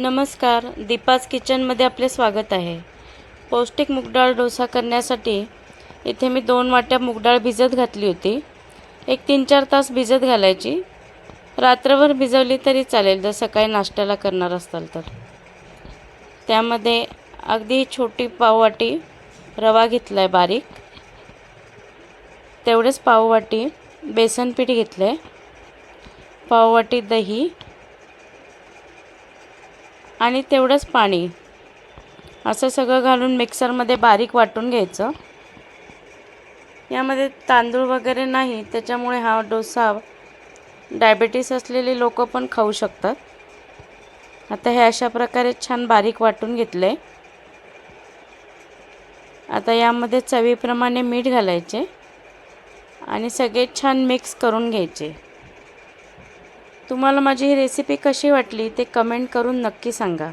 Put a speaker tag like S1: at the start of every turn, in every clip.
S1: नमस्कार. दीपाज किचनमध्ये आपले स्वागत आहे. पौष्टिक मूगडाळ डोसा करण्यासाठी इथे मी दोन वाट्या मूगडाळ भिजत घातली होती. एक तीन चार तास भिजत घालायची. रात्रभर भिजवली तरी चालेल जर सकाळी नाश्त्याला करणार असाल तर. त्यामध्ये अगदी छोटी पाववाटी रवा घेतला आहे बारीक. तेवढेच पाववाटी बेसन पीठ घेतलं आहे पाववाटी दही आणि तेवढंच पाणी. असं सगळं घालून मिक्सरमध्ये बारीक वाटून घ्यायचं. यामध्ये तांदूळ वगैरे नाही त्याच्यामुळे हा डोसा डायबेटीस असलेले लोक पण खाऊ शकतात. आता हे अशा प्रकारे छान बारीक वाटून घेतलं आहे आता यामध्ये चवीप्रमाणे मीठ घालायचे आणि सगळे छान मिक्स करून घ्यायचे. तुम्हाला माझी ही रेसिपी कशी वाटली ते कमेंट करून नक्की सांगा.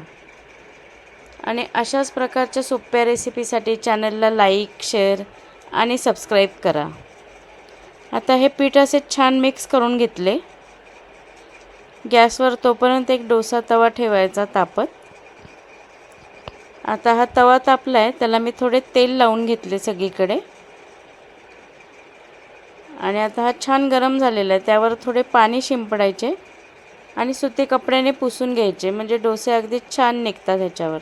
S1: आणि अशाच प्रकारच्या सोप्या रेसिपीसाठी चॅनलला लाईक शेअर आणि सबस्क्राईब करा. आता हे पीठ असे छान मिक्स करून घेतले. गॅसवर तोपर्यंत एक डोसा तवा ठेवायचा तापत. आता हा तवा तापला आहे त्याला मी थोडे तेल लावून घेतले सगळीकडे. आणि आता हा छान गरम झालेला आहे. त्यावर थोडे पाणी शिंपडायचे आणि सुती कपड्याने पुसून घ्यायचे. म्हणजे डोसे अगदी छान निघतात ह्याच्यावर.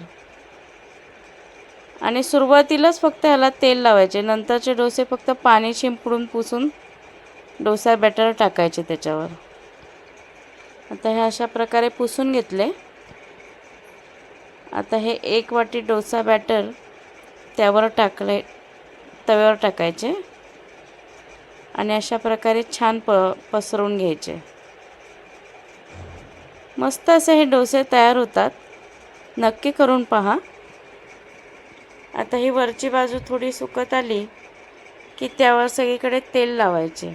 S1: आणि सुरुवातीलाच फक्त ह्याला तेल लावायचे. नंतरचे डोसे फक्त पाणी शिंपडून पुसून डोसा बॅटर टाकायचे त्याच्यावर. आता हे अशा प्रकारे पुसून घेतले. आता हे एक वाटी डोसा बॅटर त्यावर टाकले तव्यावर टाकायचे. आणि अशा प्रकारे छान प पसरवून घ्यायचे. मस्त असे हे डोसे तयार होतात. नक्की करून पहा. आता ही वरची बाजू थोडी सुकत आली की त्यावर सगळीकडे तेल लावायचे.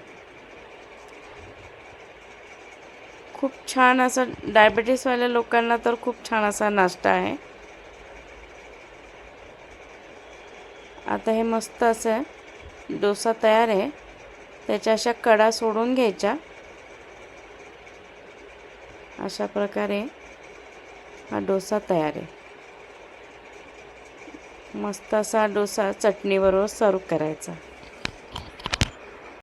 S1: खूप छान असं डायबिटीसवाल्या लोकांना तर खूप छान असा नाश्ता आहे. आता हे मस्त असं डोसा तयार आहे. त्याच्या अशा कडा सोडून घ्यायच्या. अशा प्रकारे हा डोसा तयार आहे. मस्त असा डोसा चटणीबरोबर सर्व करायचा.